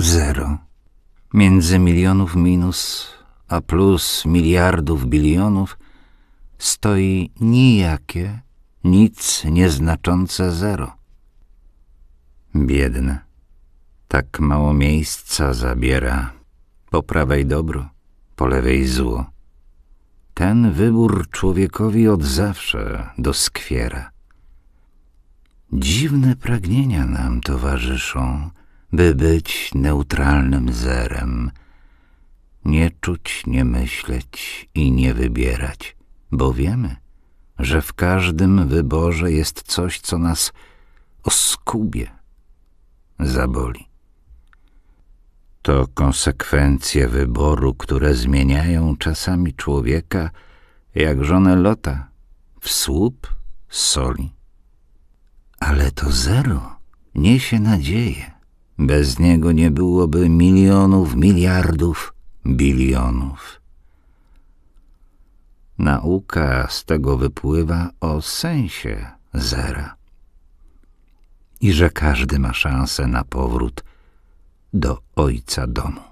Zero. Między milionów minus a plus miliardów bilionów stoi nijakie, nic nieznaczące zero. Biedne. Tak mało miejsca zabiera. Po prawej dobro, po lewej zło. Ten wybór człowiekowi od zawsze doskwiera. Dziwne pragnienia nam towarzyszą, by być neutralnym zerem. Nie czuć, nie myśleć i nie wybierać, bo wiemy, że w każdym wyborze jest coś, co nas oskubie, zaboli. To konsekwencje wyboru, które zmieniają czasami człowieka, jak żonę lota, w słup soli. Ale to zero niesie nadzieję. Bez niego nie byłoby milionów, miliardów, bilionów. Nauka z tego wypływa o sensie zera i że każdy ma szansę na powrót do ojca domu.